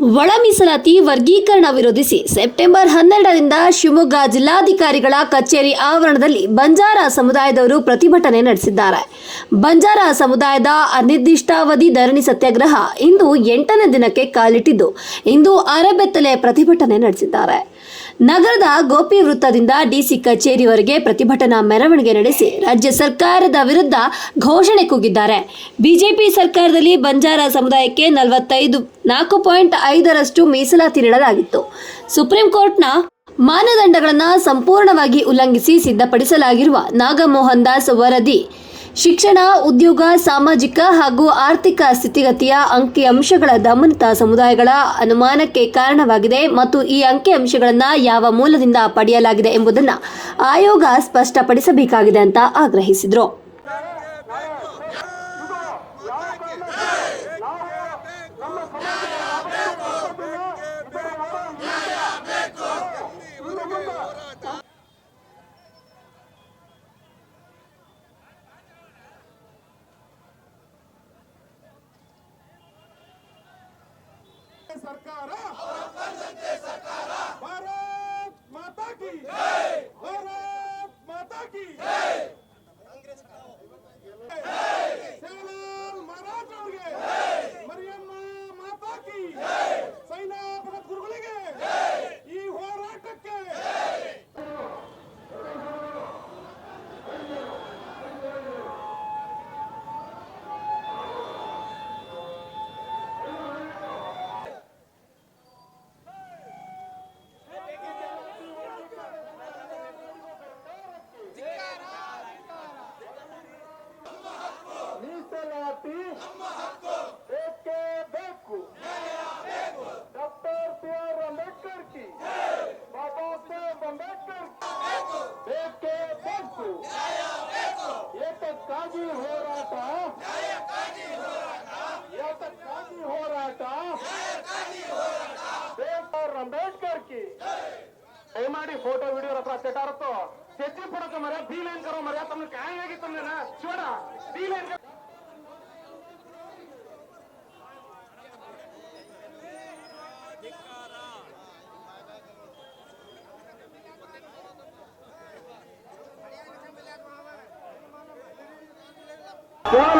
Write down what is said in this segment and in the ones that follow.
ಒಳ ಮೀಸಲಾತಿ ವರ್ಗೀಕರಣ ವಿರೋಧಿಸಿ ಸೆಪ್ಟೆಂಬರ್ ಹನ್ನೆರಡರಿಂದ ಶಿವಮೊಗ್ಗ ಜಿಲ್ಲಾಧಿಕಾರಿಗಳ ಕಚೇರಿ ಆವರಣದಲ್ಲಿ ಬಂಜಾರ ಸಮುದಾಯದವರು ಪ್ರತಿಭಟನೆ ನಡೆಸಿದ್ದಾರೆ. ಬಂಜಾರ ಸಮುದಾಯದ ಅನಿರ್ದಿಷ್ಟಾವಧಿ ಧರಣಿ ಸತ್ಯಾಗ್ರಹ ಇಂದು ಎಂಟನೇ ದಿನಕ್ಕೆ ಕಾಲಿಟ್ಟಿದ್ದು ಇಂದು ಅರೆಬೆತ್ತಲೆ ಪ್ರತಿಭಟನೆ ನಡೆಸಿದ್ದಾರೆ. ನಗರದ ಗೋಪಿ ವೃತ್ತದಿಂದ ಡಿಸಿ ಕಚೇರಿವರೆಗೆ ಪ್ರತಿಭಟನಾ ಮೆರವಣಿಗೆ ನಡೆಸಿ ರಾಜ್ಯ ಸರ್ಕಾರದ ವಿರುದ್ಧ ಘೋಷಣೆ ಕೂಗಿದ್ದಾರೆ. ಬಿಜೆಪಿ ಸರ್ಕಾರದಲ್ಲಿ ಬಂಜಾರ ಸಮುದಾಯಕ್ಕೆ ನಲವತ್ತೈದು, ನಾಲ್ಕು ಪಾಯಿಂಟ್ ಐದರಷ್ಟು ಮೀಸಲಾತಿ ನೀಡಲಾಗಿತ್ತು. ಸುಪ್ರೀಂ ಕೋರ್ಟ್ನ ಮಾನದಂಡಗಳನ್ನು ಸಂಪೂರ್ಣವಾಗಿ ಉಲ್ಲಂಘಿಸಿ ಸಿದ್ಧಪಡಿಸಲಾಗಿರುವ ನಾಗಮೋಹನ್ ದಾಸ್ ವರದಿ ಶಿಕ್ಷಣ, ಉದ್ಯೋಗ, ಸಾಮಾಜಿಕ ಹಾಗೂ ಆರ್ಥಿಕ ಸ್ಥಿತಿಗತಿಯ ಅಂಕಿಅಂಶಗಳ ದಮನಿತ ಸಮುದಾಯಗಳ ಅನುಮಾನಕ್ಕೆ ಕಾರಣವಾಗಿದೆ ಮತ್ತು ಈ ಅಂಕಿಅಂಶಗಳನ್ನು ಯಾವ ಮೂಲದಿಂದ ಪಡೆಯಲಾಗಿದೆ ಎಂಬುದನ್ನು ಆಯೋಗ ಸ್ಪಷ್ಟಪಡಿಸಬೇಕಾಗಿದೆ ಅಂತ ಆಗ್ರಹಿಸಿದರು. ಸರ್ಕಾರ ಭಾರತ್ ಮಾತಾ ಕಿ ಭಾರತ್ ಮಾತಾ ಕಿ ಸೇವಲಾಲ್ ಮಹಾರಾಜ್ ಅವರಿಗೆ ಮರಿಯಮ್ಮ ಮಾತಾ ಕಿ ಸೈನಾ ಭಗತ್ ಗುರುಗಳಿಗೆ ಈ ಹೋರಾಟಕ್ಕೆ ಮೀಸಲಾತಿ ಬೇಕೇ ಬೇಕು ಡಾಕ್ಟರ್ ಬಿ ಆರ್ ಅಂಬೇಡ್ಕರ್ ಕಿ ಬಾಬಾ ಸಾಹೇಬ್ ಅಂಬೇಡ್ಕರ್ ಬೇಕೇ ಬೇಕು ಏತಕ್ಕಾಗಿ ಹೋರಾಟ. ಏತಕ್ಕಾಗಿ ಹೋರಾಟ? ಬೇಕರ್ ಅಂಬೇಡ್ಕರ್ ಕಿ. ದಯಮಾಡಿ ಫೋಟೋ ವಿಡಿಯೋ ಹತ್ರ ಕೆಟ್ಟಾರತ್ತೋ ಚರ್ಚೆ ಪಡಕ ಮರ್ಯಾ ಬಿ ಲೈನ್ ಕರೋ ಮರ್ಯಾ ತಮ್ಗೆ ಕಾಯಿ ಆಗಿತ್ತು ಚೋಡ ಬಿ ಲೈನ್ One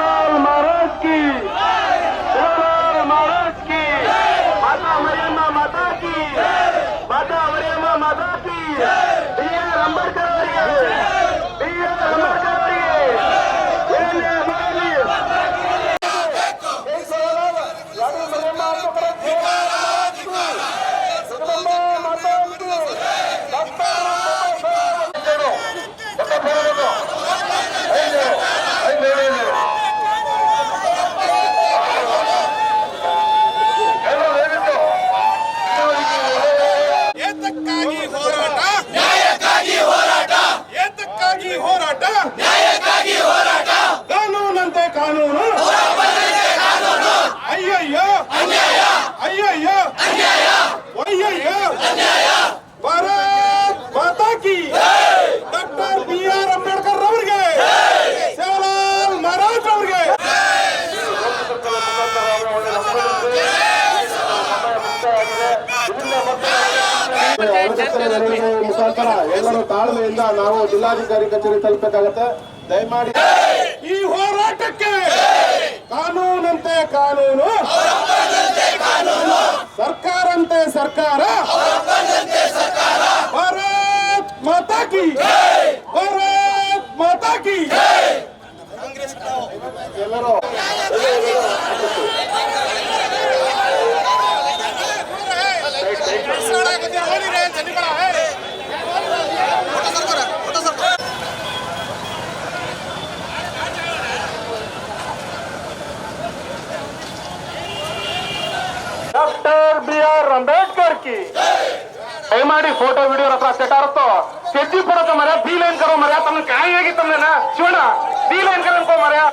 ಮುಖಾಂತರ ಎಲ್ಲರೂ ತಾಳ್ಮೆಯಿಂದ ನಾವು ಜಿಲ್ಲಾಧಿಕಾರಿ ಕಚೇರಿ ತಲುಪಬೇಕಾಗತ್ತೆ. ದಯಮಾಡಿ ಈ ಹೋರಾಟಕ್ಕೆ ಕಾನೂನಂತೆ ಕಾನೂನು. ಸರ್ಕಾರಂತೆ ಸರ್ಕಾರ. ಭಾರತ್ ಮಾತಾ ಕಿ ಭಾರತ್ ಮಾತಾ ಕಿ ಎಲ್ಲರೂ ಡಾಕ್ಟರ್ ಬಿ ಆರ್ ಅಂಬೇಡ್ಕರ್ ಕಿ ದಯಮಾಡಿ ಫೋಟೋ ವಿಡಿಯೋ ಹತ್ರ ಕೆಟ್ಟಾರತ್ತೋ ಚರ್ಚಿ ಪಡಕ ಮರ್ಯಾ ಬಿ ಲೈನ್ ಕರೋ ಮರ್ಯಾ ತಮ್ಮ ಕಾಯ್ ಆಗಿತ್ತು ನನ್ನ ಶಿವಣ್ಣ ಬಿ ಲೈನ್ ಕರೋ ಅನ್ಕೋ ಮರ್ಯಾ